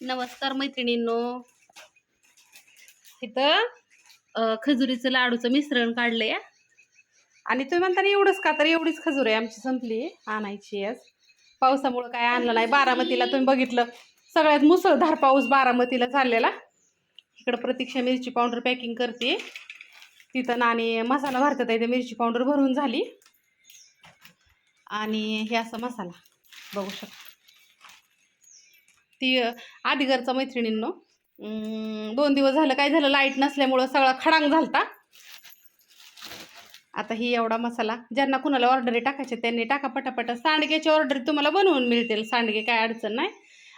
नमस्कार मैत्रिणींनो. इथं खजुरीचं लाडूचं मिश्रण काढलंय. आणि तुम्ही म्हणता एवढंच का? तर एवढीच खजूर आहे आमची संपली. आणायची आज. पावसामुळं काय आणलं नाही. बारामतीला तुम्ही बघितलं. सगळ्यात मुसळधार पाऊस बारामतीला चाललेला इकडं प्रतीक्षा मिरची पावडर पॅकिंग करते. तिथं आणि मसाला भरतात. इथे मिरची पावडर भरून झाली. आणि हे असा मसाला. बघू शकता. ती आदिगरचा आधी घरचा मैत्रिणींनो दोन दिवस झालं काय झालं लाइट नसल्यामुळं सगळा खडांग झालता. आता ही एवढा मसाला ज्यांना कुणाला ऑर्डरी टाकायचे त्यांनी टाका पटापटा. सांडग्याची ऑर्डर तुम्हाला बनवून मिळतील. सांडगे काय अडचण नाही.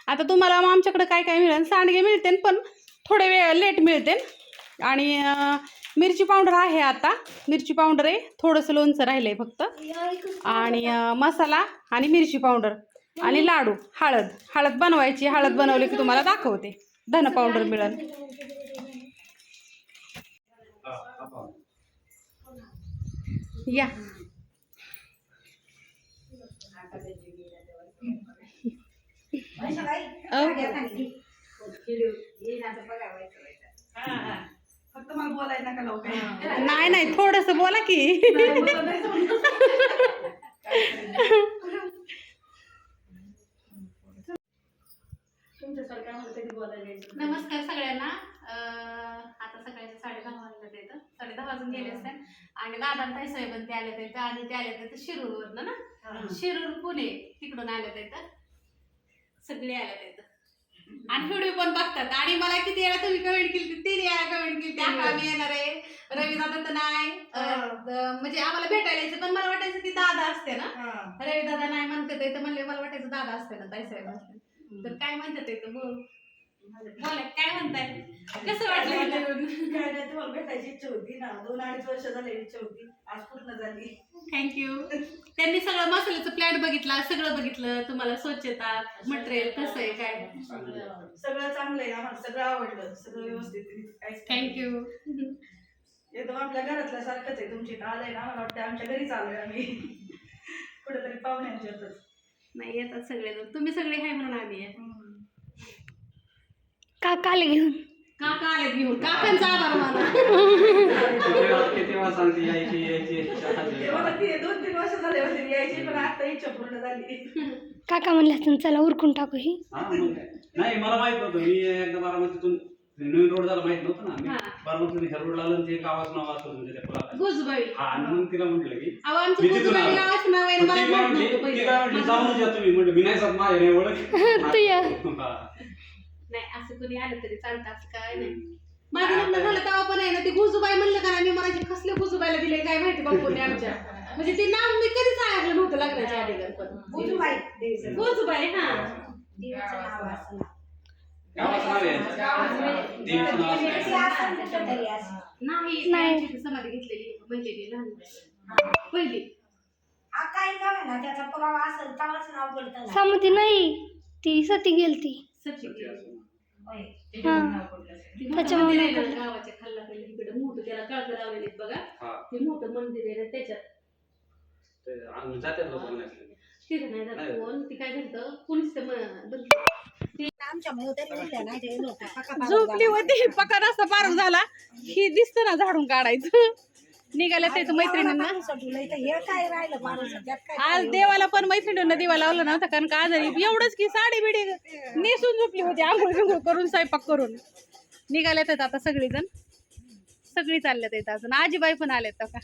आता तुम्हाला आमच्याकडं आमच्याकडे काय काय मिळेल सांडगे मिळतील पण थोडे वेळ लेट मिळतील. आणि मिरची पावडर आहे आता. मिरची पावडर आहे थोडंसं लोणचं राहिलं आहे फक्त. आणि मसाला आणि मिरची पावडर. आणि लाडू हळद. हळद बनवायची हळद बनवली की तुम्हाला दाखवते. धन पावडर मिळेल. या. नाही नाही थोडस बोला की तुमच्यासारखं आम्हाला कधी बोलायला यायचं. नमस्कार सगळ्यांना. आता सकाळचे साडे दहा वाजले येतं साडे दहा वाजून गेले असते आणि दादा ताई साहेब ते आले येतं आणि ते आले येतं शिरूरवरनं ना. शिरूर पुणे तिकडून आले येतं सगळे आले येतं आणि व्हिडिओ पण बघतात. आणि मला किती वेळा तुम्ही कमेंट केली तीन वेळा कमेंट केली आता मी येणार आहे. रवी दादा तर नाही. म्हणजे आम्हाला भेटायला यायचं पण मला वाटायचं की दादा असते ना. रवी दादा नाही म्हणते ते तर म्हणले मला वाटायचं दादा असते ना ताई साहेब तर काय म्हणतात ते बोल बोला काय म्हणताय? कसं वाटलं येऊन? काय नाही तुम्हाला भेटायची इच्छा होती ना. दोन अडीच वर्ष झाले इच्छा होती. आज पूर्ण झाली. थँक्यू त्यांनी सगळं मसाल्याचं प्लॅन बघितला सगळं बघितलं. तुम्हाला स्वच्छता मटेरियल कसं आहे काय? सगळं चांगलं आहे. आम्हाला सगळं आवडलं. सगळं व्यवस्थित आहे. काहीच नाही. थँक्यू एकदम आपल्या घरातल्या सारखंच आहे. तुमची इथं आलंय ना मला वाटतं आमच्या घरीच आलोय आम्ही. कुठेतरी पाहुण्यांच्या नाही येतात सगळेजण. तुम्ही सगळे आहे म्हणून आम्ही आहे. काकाला घेऊन काका आले घेऊन काकांचा आभार माना किती वेळा सांगते यायची यायची ते मला ती दोन तीन वर्ष झाले होते यायची पण आता इच्छा पूर्ण झाली काका म्हणले असतील चला उरकून टाकू ही. नाही मला माहीत नव्हतं मी एकदा बारामतीतून नवीन रोड झाला माहीत नव्हतं ना मी हा. बारामतीतून ह्या रोडला आलं आणि ते गावाचं नाव असतं त्या. गुजबाई हा आणि मग तिला म्हटलं की अहो आमचं मी तिथून गुजबाई आलो. गावाचं नाव आहे पण मला ती काय माहीत म्हटली नव्हतं ती काय म्हटली पहिलं जाऊन या तुम्ही म्हटलं मी नाही जात माझ्या नाही ओळख तू ये. हा. कोणी आलं तरी चालतं असं काय नाही. माझं लग्न झालं तेव्हा पण आहे ना ती गुजूबाई म्हणलं का नाही मी मला कसले गुजूबाईला दिले काय माहिती बापूने आमच्या. म्हणजे ते नाव मी कधीच ऐकलं नव्हतं लग्नाच्या अगोदर पण. नाव. गुजूबाई हा. देवीचं नाव असं. नाही ती समाधी घेतलेली महिलेली लहान पहिली. काही गाव आहे ना त्याचा पुरावा असेल तेव्हाच नाव पडतं ना. समती नाही ती सती गेलती. सचिन होय. ती मोठं त्याच्यामुळे मंदिर आहे नाही ना गावाच्या खाल्ला पहिले तिकडे मोठं त्याला कळकं लावलेले आहेत बघा. हा. ते मोठं मंदिर आहे ना त्याच्यात. तिथं नाही जात. कोण. ती काय ते झोपली होती पका रस्ता पार झाला. ही दिसतं ना झाडून काढायचं. निघाल्या त्याचं मैत्रिणींना. हे? त्यात आज देवाला पण मैत्रिणींना दिवा लावला नव्हता कारण का आजारी एवढंच की साडी बिडी नेसून झोपली होती आंघोळ बिंघोळ करून स्वयंपाक करून. निघाल्यात आहेत आता सगळीजण. सगळी चालल्यात आहेत अजून. आजीबाई पण आल्यात का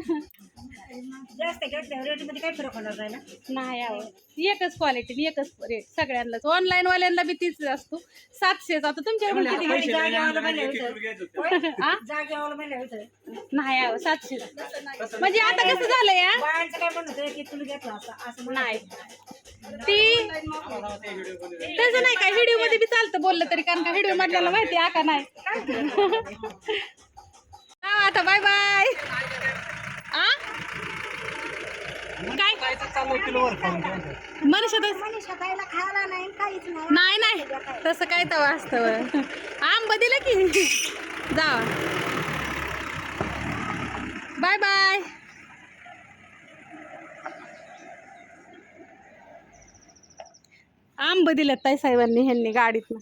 जास्त घेतल्यावर रेटमध्ये काय फरक होणार नाही ना? नाही आहो एकच क्वालिटी एकच रेट सगळ्यांनाच. ऑनलाईन वाल्यांना बी तीच असतो. सातशेच. आता तुमच्याकडून किती पैसे जागेवाला म्हणलं होतं. आ? जागेवाला म्हणलं होतं. नाही आहो सातशे म्हणजे आता कसं झालंय या बायांचं काय म्हणत होतं की तुला घेतलं असं असं म्हणत नाही. होतं. ती तसं नाही काय व्हिडिओमध्ये बी चालतं बोललं तरी कारण का व्हिडिओ मधल्याला माहिती आहे का नाही? हा, आता बाय बाय आ? काय? मनुष्य मनुष्य खायला खायला नाही काहीच नाही. नाही नाही. तसं काय तवा असतं आंब दिलं की? जा बाय बाय. आंब दिलेत ताई साहेबांनी ह्यांनी गाडीतनं.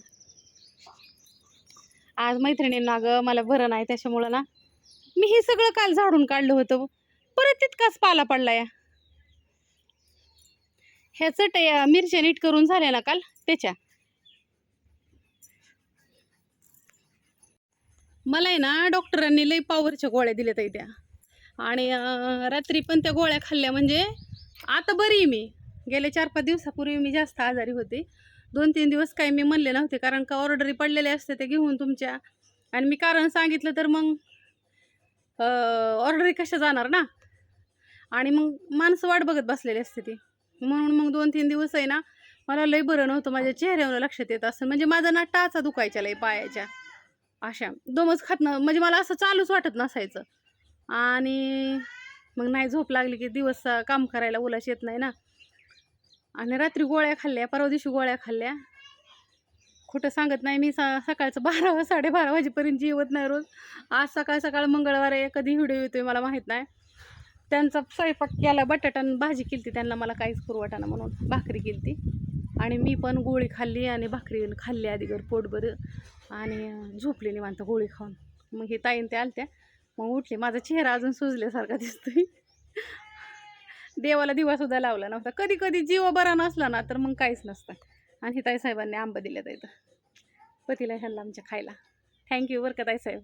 आज मैत्रिणींना ग मला बरं नाही त्याच्यामुळं ना. मी हे सगळं काल झाडून काढलं होतं तितकाच पाला पडला या ह्या चटया मिरच्या नीट करून झाल्या ना काल त्याच्या. मला आहे ना डॉक्टरांनी लई पॉवरच्या गोळ्या दिल्या ताई त्या. आणि रात्री पण त्या गोळ्या खाल्ल्या म्हणजे आता बरी मी. गेल्या चार पाच दिवसापूर्वी मी जास्त आजारी होते. दोन तीन दिवस काही मी म्हणले नव्हते कारण का ऑर्डरी पडलेले असते ते घेऊन तुमच्या. आणि मी कारण सांगितलं तर मग ऑर्डरी कशा जाणार ना? आणि मग माणसं वाट बघत बसलेली असते ती. म्हणून मग दोन तीन दिवस आहे ना मला लई बरं नव्हतं माझ्या चेहऱ्यावर लक्षात येत असं. म्हणजे माझा ना टाचा दुखायच्या लई पायाच्या. अशा. दोमच खातनं म्हणजे मला असं चालूच वाटत नसायचं. आणि मग नाही झोप लागली की दिवस काम करायला उलाश येत नाही ना. आणि रात्री गोळ्या खाल्ल्या परवा दिवशी गोळ्या खाल्ल्या. खोटं सांगत नाही मी सा सकाळचं बारा साडेबारा वाजेपर्यंत जेवत नाही रोज. आज सकाळ सकाळ मंगळवार आहे कधी व्हिडिओ येतोय मला माहीत नाही. त्यांचा स्वयंपाक केला बटाटा भाजी केली त्यांना मला काहीच करू वाटाना म्हणून भाकरी केली आणि मी पण गोळी खाल्ली आणि भाकरी खाल्ली आधी घर पोटभर आणि अं, झोपली निवांत गोळी खाऊन. मग हे ताईन ते आलत्या. मग उठले. माझा चेहरा अजून सुजल्यासारखा दिसतोय. देवाला दिवासुद्धा लावला नव्हता. कधी कधी जीव बरा नसला ना तर मग काहीच नसतं. आणि हे ताईसाहेबांनी आंबा दिल्यात इथं पतीला ह्याला आमच्या खायला. थँक्यू बरं का ताईसाहेब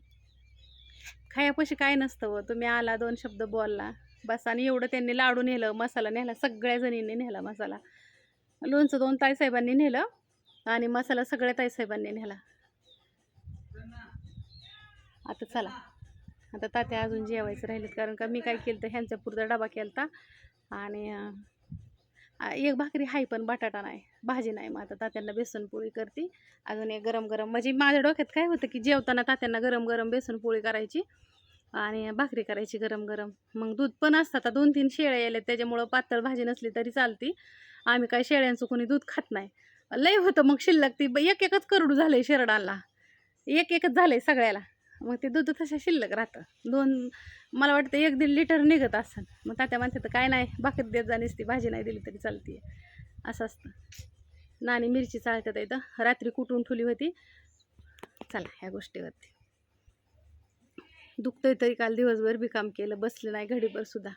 खायापाशी काय नसतं व. तुम्ही आला दोन शब्द बोलला. बस आणि एवढं त्यांनी लाडू नेलं मसाला नेला सगळ्या जणींनी नेला मसाला. लोणचं दोन ताईसाहेबांनी नेलं आणि मसाला सगळ्या ताईसाहेबांनी नेला. आता चला. आता तात्या अजून जेवायचं राहिलेत कारण का मी काय केलं तर ह्यांचा पुरता डबा केला आणि एक भाकरी हाय पण बटाटा नाही भाजी नाही मग आता तात्यांना बेसनपोळी करते. अजून एक गरम गरम म्हणजे माझ्या डोक्यात काय होतं की जेवताना तात्यांना गरम गरम बेसनपोळी करायची आणि भाकरी करायची गरम गरम मग दूध पण असतं. आता दोन तीन शेळ्या यायला त्याच्यामुळं पातळ भाजी नसली तरी चालती. आम्ही काय शेळ्यांचं कोणी दूध खात नाही. लय होतं मग शिल्लक. ती ब- एक एकच करडू झालं आहे शेरडांना एक एकच झालं आहे सगळ्याला. मग ते दूध तसं शिल्लक राहतं. दोन मला वाटतं एक दीड लिटर निघत असं मग तात्या म्हणते तर काय नाही बाकीत देत जा ती भाजी नाही दिली तरी चालते असं असतं. नाणी मिरची चालतात इथं. रात्री कुटून ठेवली होती? चला ह्या गोष्टीवरती. दुखतंय तरी काल दिवसभर बी काम केलं बसले नाही घडीभर सुद्धा.